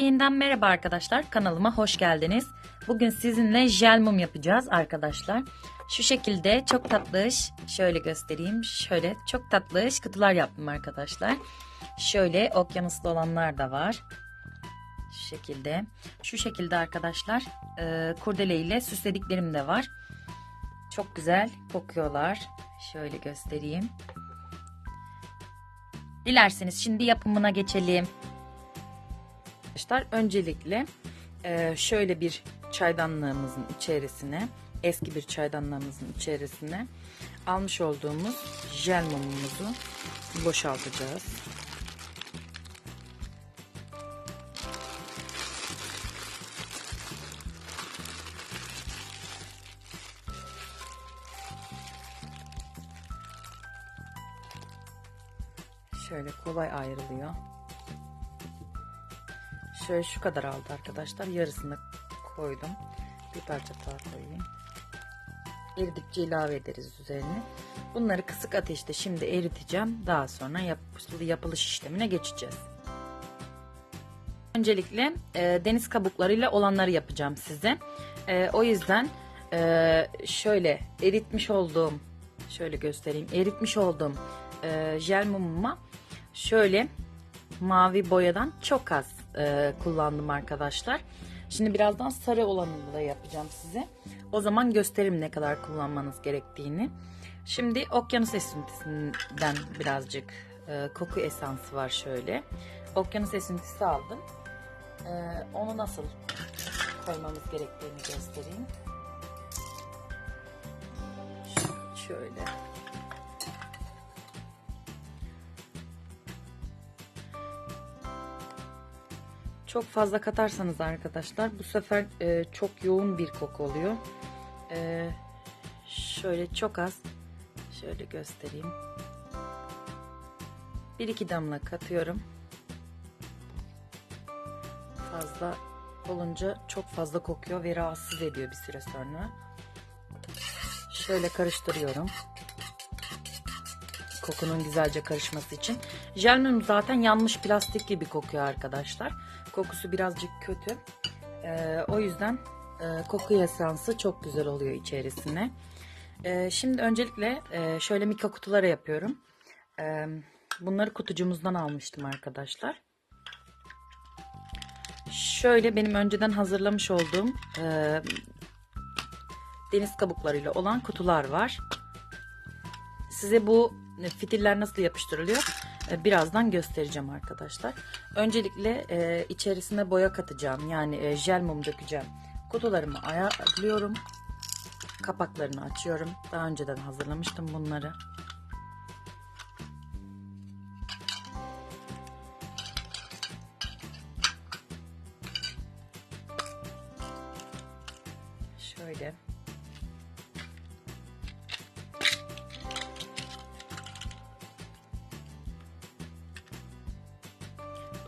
Yeniden merhaba arkadaşlar. Kanalıma hoş geldiniz. Bugün sizinle jel mum yapacağız arkadaşlar. Şu şekilde çok tatlış, şöyle göstereyim. Şöyle çok tatlış kutular yaptım arkadaşlar. Şöyle okyanuslu olanlar da var. Şu şekilde. Şu şekilde arkadaşlar e, kurdele ile süslediklerim de var. Çok güzel kokuyorlar. Şöyle göstereyim. Dilerseniz şimdi yapımına geçelim. Arkadaşlar öncelikle e, şöyle bir çaydanlığımızın içerisine eski bir çaydanlığımızın içerisine almış olduğumuz jel mumumuzu boşaltacağız. Şöyle kolay ayrılıyor. Şöyle şu kadar aldı arkadaşlar. Yarısını koydum. Bir parça daha koyayım. Eridikçe ilave ederiz üzerine. Bunları kısık ateşte şimdi eriteceğim. Daha sonra yapılı yapılış işlemine geçeceğiz. Öncelikle e, deniz kabuklarıyla olanları yapacağım size. E, o yüzden e, şöyle eritmiş olduğum şöyle göstereyim. Eritmiş olduğum e, jel mumuma şöyle mavi boyadan çok az e, kullandım arkadaşlar. Şimdi birazdan sarı olanını da yapacağım size. O zaman gösteririm ne kadar kullanmanız gerektiğini. Şimdi okyanus esintisinden birazcık e, koku esansı var şöyle. Okyanus esintisi aldım. E, onu nasıl koymamız gerektiğini göstereyim. Şöyle. Çok fazla katarsanız arkadaşlar bu sefer e, çok yoğun bir koku oluyor. E, şöyle çok az şöyle göstereyim. Bir iki damla katıyorum. Fazla olunca çok fazla kokuyor ve rahatsız ediyor bir süre sonra. Şöyle karıştırıyorum. Kokunun güzelce karışması için. Jel mum zaten yanmış plastik gibi kokuyor arkadaşlar. Kokusu birazcık kötü. Ee, o yüzden e, koku esansı çok güzel oluyor içerisine. Ee, şimdi öncelikle e, şöyle mika kutulara yapıyorum. Ee, bunları kutucumuzdan almıştım arkadaşlar. Şöyle benim önceden hazırlamış olduğum e, deniz kabuklarıyla olan kutular var. Size bu fitiller nasıl yapıştırılıyor e, birazdan göstereceğim arkadaşlar. Öncelikle e, içerisine boya katacağım yani e, jel mum dökeceğim. Kutularımı ayarlıyorum. Kapaklarını açıyorum. Daha önceden hazırlamıştım bunları.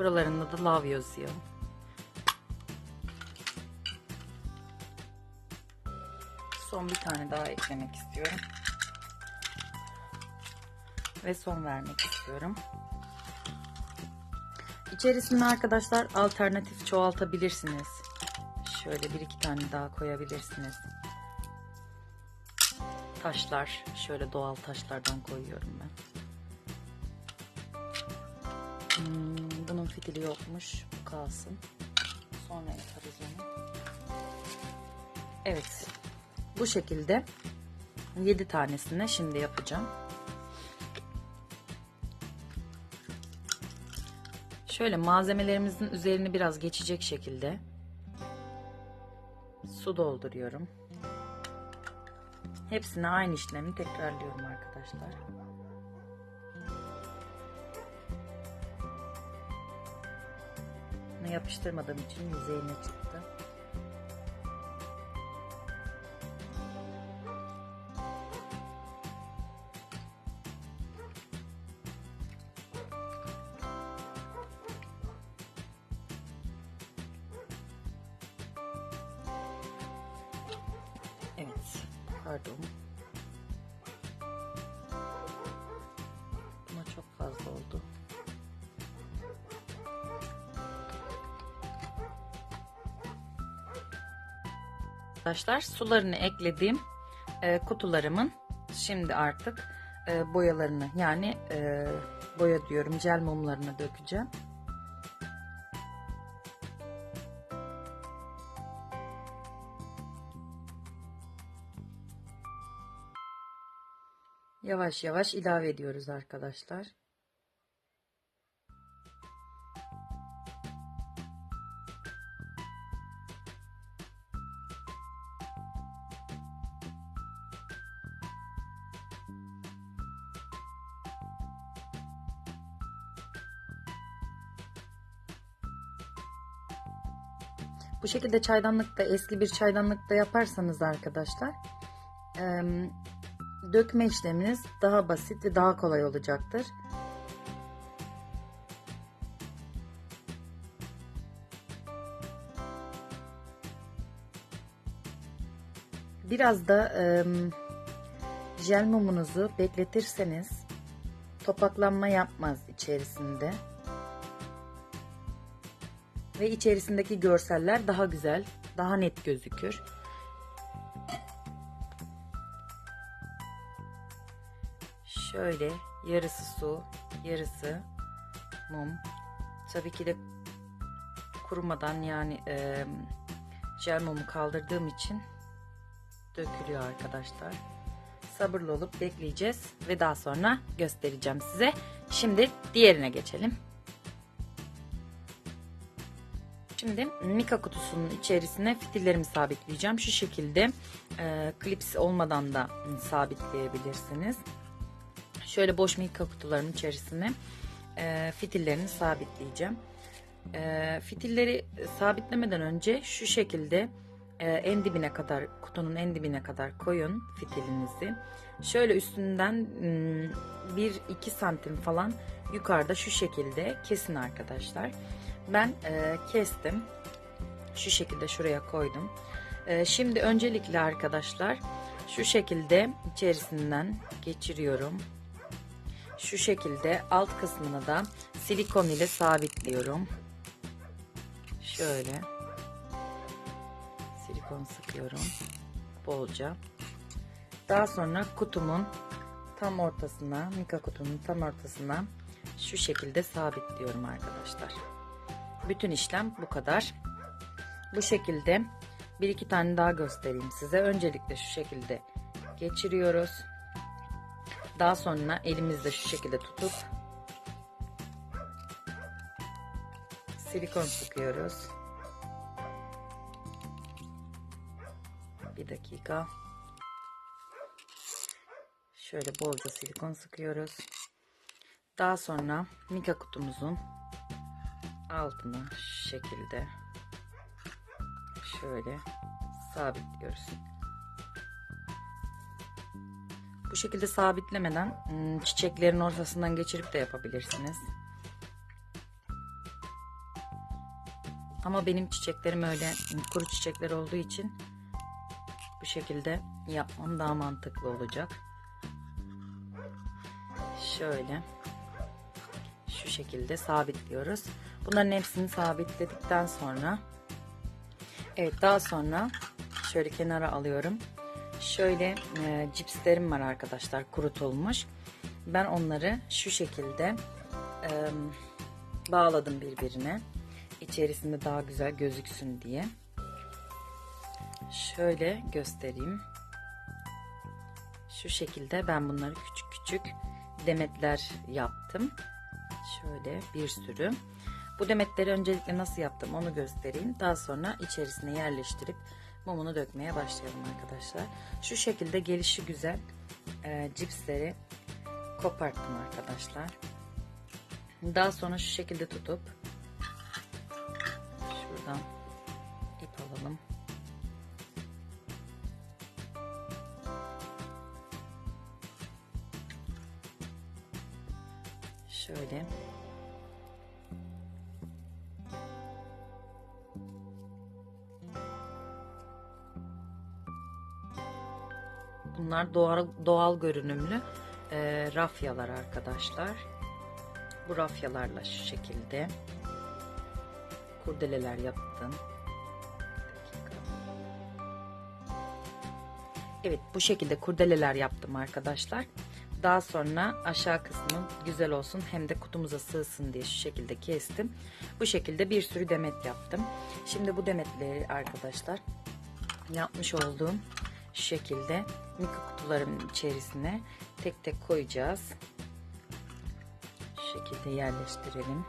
Buralarında da love yazıyor. Son bir tane daha eklemek istiyorum. Ve son vermek istiyorum. İçerisine arkadaşlar alternatif çoğaltabilirsiniz. Şöyle bir iki tane daha koyabilirsiniz. Taşlar, şöyle doğal taşlardan koyuyorum ben. Fitili yokmuş. Bu kalsın. Sonra yaparız onu. Evet. Bu şekilde 7 tanesini şimdi yapacağım. Şöyle malzemelerimizin üzerini biraz geçecek şekilde su dolduruyorum. Hepsine aynı işlemi tekrarlıyorum arkadaşlar. Yapıştırmadığım için yüzeyine çıktı. Arkadaşlar sularını ekledim. Ee, kutularımın şimdi artık e, boyalarını yani e, boya diyorum jel mumlarını dökeceğim. Yavaş yavaş ilave ediyoruz arkadaşlar. Bu şekilde çaydanlıkta eski bir çaydanlıkta yaparsanız arkadaşlar em, dökme işleminiz daha basit ve daha kolay olacaktır. Biraz da em, jel mumunuzu bekletirseniz topaklanma yapmaz içerisinde. Ve içerisindeki görseller daha güzel, daha net gözükür. Şöyle yarısı su, yarısı mum. Tabii ki de kurumadan yani e, jel mumu kaldırdığım için dökülüyor arkadaşlar. Sabırlı olup bekleyeceğiz ve daha sonra göstereceğim size. Şimdi diğerine geçelim. Şimdi mika kutusunun içerisine fitillerimi sabitleyeceğim. Şu şekilde e, klips olmadan da sabitleyebilirsiniz. Şöyle boş mika kutuların içerisine e, fitillerini sabitleyeceğim. E, fitilleri sabitlemeden önce şu şekilde e, en dibine kadar kutunun en dibine kadar koyun fitilinizi. Şöyle üstünden 1-2 santim falan yukarıda şu şekilde kesin arkadaşlar. Ben e, kestim. Şu şekilde şuraya koydum. E, şimdi öncelikle arkadaşlar şu şekilde içerisinden geçiriyorum. Şu şekilde alt kısmını da silikon ile sabitliyorum. Şöyle silikon sıkıyorum bolca. Daha sonra kutumun tam ortasına, mika kutunun tam ortasına şu şekilde sabitliyorum arkadaşlar. Bütün işlem bu kadar. Bu şekilde bir iki tane daha göstereyim size. Öncelikle şu şekilde geçiriyoruz. Daha sonra elimizde şu şekilde tutup silikon sıkıyoruz. Bir dakika. Şöyle bolca silikon sıkıyoruz. Daha sonra mika kutumuzun altına şu şekilde şöyle sabitliyoruz. Bu şekilde sabitlemeden ıı, çiçeklerin ortasından geçirip de yapabilirsiniz. Ama benim çiçeklerim öyle kuru çiçekler olduğu için bu şekilde yapmam daha mantıklı olacak. Şöyle şu şekilde sabitliyoruz. Bunların hepsini sabitledikten sonra evet daha sonra şöyle kenara alıyorum. Şöyle e, cipslerim var arkadaşlar kurutulmuş. Ben onları şu şekilde e, bağladım birbirine. İçerisinde daha güzel gözüksün diye. Şöyle göstereyim. Şu şekilde ben bunları küçük küçük demetler yaptım. Şöyle bir sürü. Bu demetleri öncelikle nasıl yaptım onu göstereyim. Daha sonra içerisine yerleştirip mumunu dökmeye başlayalım arkadaşlar. Şu şekilde gelişi güzel e, cipsleri koparttım arkadaşlar. Daha sonra şu şekilde tutup şuradan ip alalım. Şöyle Bunlar doğal, doğal görünümlü e, rafyalar arkadaşlar. Bu rafyalarla şu şekilde kurdeleler yaptım. Evet bu şekilde kurdeleler yaptım arkadaşlar. Daha sonra aşağı kısmı güzel olsun hem de kutumuza sığsın diye şu şekilde kestim. Bu şekilde bir sürü demet yaptım. Şimdi bu demetleri arkadaşlar yapmış olduğum şekilde mikro kutuların içerisine tek tek koyacağız. Şu şekilde yerleştirelim.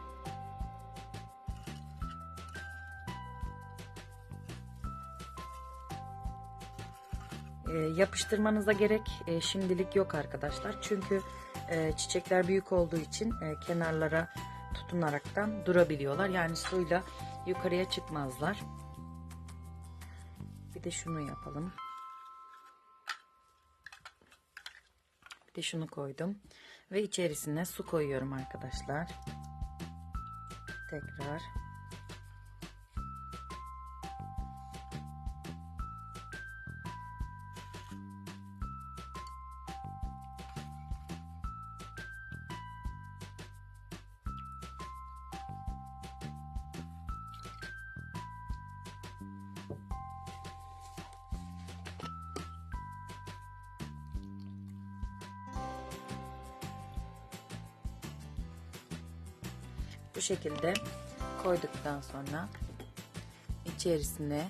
E, yapıştırmanıza gerek e, şimdilik yok arkadaşlar. Çünkü e, çiçekler büyük olduğu için e, kenarlara tutunaraktan durabiliyorlar. Yani suyla yukarıya çıkmazlar. Bir de şunu yapalım. Bir de şunu koydum. Ve içerisine su koyuyorum arkadaşlar. Tekrar. Bu şekilde koyduktan sonra içerisine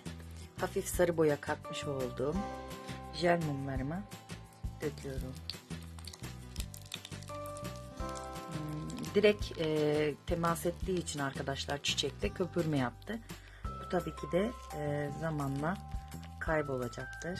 hafif sarı boya katmış olduğum jel mumlarımı döküyorum. Hmm, Direkt e, temas ettiği için arkadaşlar çiçekte köpürme yaptı. Bu tabii ki de e, zamanla kaybolacaktır.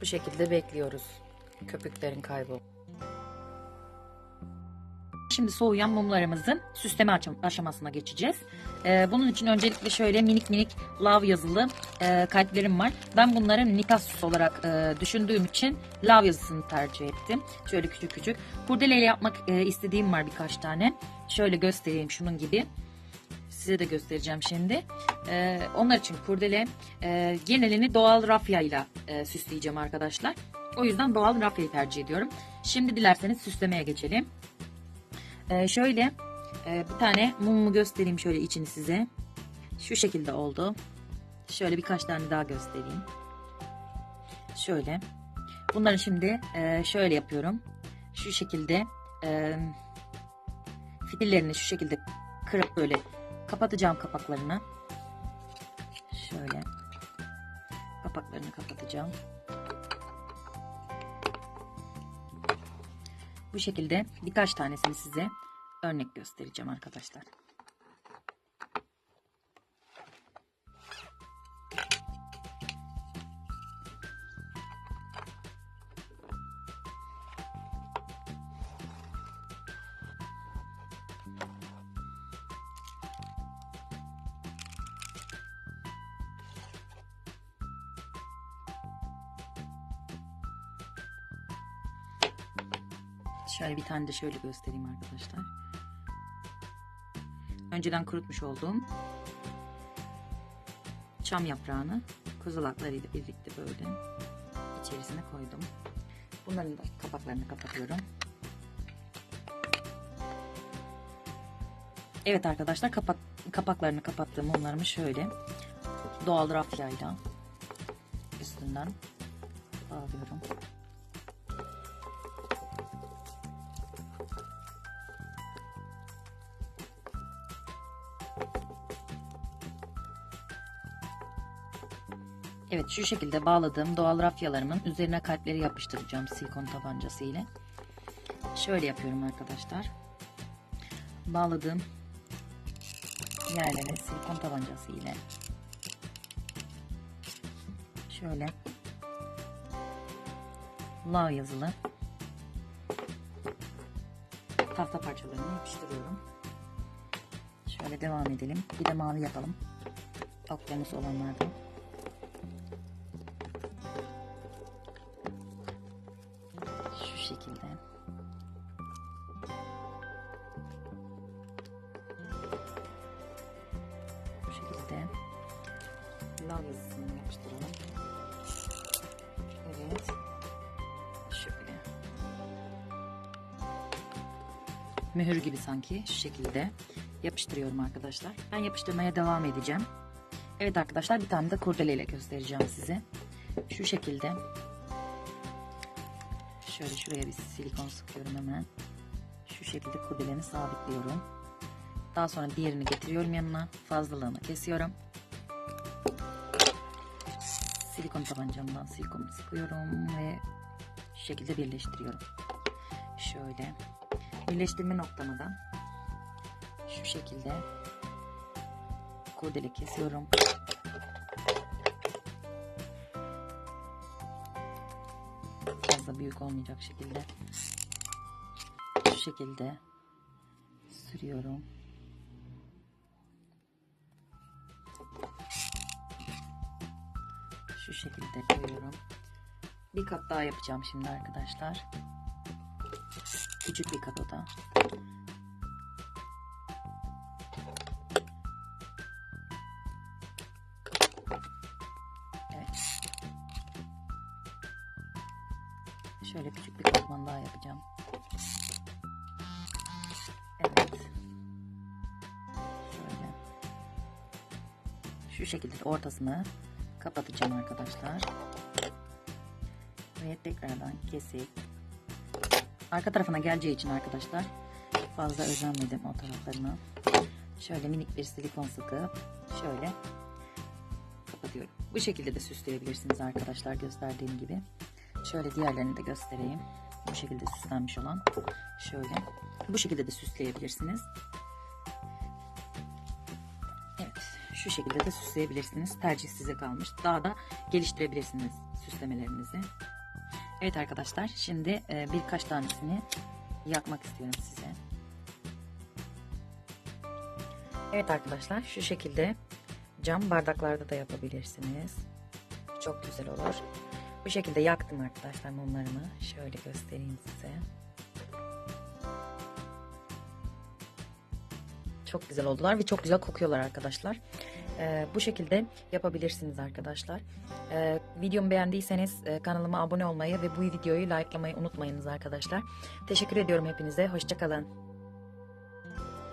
Bu şekilde bekliyoruz köpüklerin kaybol. Şimdi soğuyan mumlarımızın süsleme aşam- aşamasına geçeceğiz. Ee, bunun için öncelikle şöyle minik minik lav yazılı e, kalplerim var. Ben bunları nikasus olarak e, düşündüğüm için lav yazısını tercih ettim. Şöyle küçük küçük. Kurdeleyle yapmak e, istediğim var birkaç tane. Şöyle göstereyim şunun gibi. Size de göstereceğim şimdi. Ee, onlar için kurdele e, genelini doğal rafyayla e, süsleyeceğim arkadaşlar. O yüzden doğal rafyayı tercih ediyorum. Şimdi dilerseniz süslemeye geçelim. Ee, şöyle e, bir tane mumumu göstereyim şöyle içini size. Şu şekilde oldu. Şöyle birkaç tane daha göstereyim. Şöyle. Bunları şimdi e, şöyle yapıyorum. Şu şekilde e, fitillerini şu şekilde kırıp böyle kapatacağım kapaklarını. Kapaklarını kapatacağım. Bu şekilde birkaç tanesini size örnek göstereceğim arkadaşlar. Şöyle bir tane de şöyle göstereyim arkadaşlar. Önceden kurutmuş olduğum çam yaprağını kozalaklarıyla birlikte böyle içerisine koydum. Bunların da kapaklarını kapatıyorum. Evet arkadaşlar kapak kapaklarını kapattığım mumlarımı şöyle doğal rafyayla üstünden bağlıyorum. Evet şu şekilde bağladığım doğal rafyalarımın üzerine kalpleri yapıştıracağım silikon tabancası ile. Şöyle yapıyorum arkadaşlar. Bağladığım yerlere silikon tabancası ile şöyle lav yazılı tahta parçalarını yapıştırıyorum. Şöyle devam edelim. Bir de mavi yapalım. Okyanus olanlardan. Şekilde. Bu şekilde. Lav yazısını yapıştıralım. Evet. Şöyle. Mühür gibi sanki şu şekilde yapıştırıyorum arkadaşlar. Ben yapıştırmaya devam edeceğim. Evet arkadaşlar bir tane de kurdeleyle göstereceğim size. Şu şekilde. Şöyle şuraya bir silikon sıkıyorum hemen. Şu şekilde kurdelemi sabitliyorum. Daha sonra diğerini getiriyorum yanına. Fazlalığını kesiyorum. Silikon tabancamdan silikonu sıkıyorum ve şu şekilde birleştiriyorum. Şöyle. Birleştirme noktamı da şu şekilde kurdele kesiyorum. Fazla büyük olmayacak şekilde. Şu şekilde sürüyorum. Şu şekilde koyuyorum. Bir kat daha yapacağım şimdi arkadaşlar. Küçük bir kat o da. Şekilde de ortasını kapatacağım arkadaşlar. Ve tekrardan kesip arka tarafına geleceği için arkadaşlar fazla özenmedim o taraflarına. Şöyle minik bir silikon sıkıp şöyle kapatıyorum. Bu şekilde de süsleyebilirsiniz arkadaşlar gösterdiğim gibi. Şöyle diğerlerini de göstereyim. Bu şekilde süslenmiş olan. Şöyle. Bu şekilde de süsleyebilirsiniz. Şu şekilde de süsleyebilirsiniz. Tercih size kalmış. Daha da geliştirebilirsiniz süslemelerinizi. Evet arkadaşlar. Şimdi e, birkaç tanesini yakmak istiyorum size. Evet arkadaşlar. Şu şekilde cam bardaklarda da yapabilirsiniz. Çok güzel olur. Bu şekilde yaktım arkadaşlar mumlarımı. Şöyle göstereyim size. Çok güzel oldular ve çok güzel kokuyorlar arkadaşlar. Ee, bu şekilde yapabilirsiniz arkadaşlar. Ee, videomu beğendiyseniz e, kanalıma abone olmayı ve bu videoyu likelamayı unutmayınız arkadaşlar. Teşekkür ediyorum hepinize. Hoşçakalın.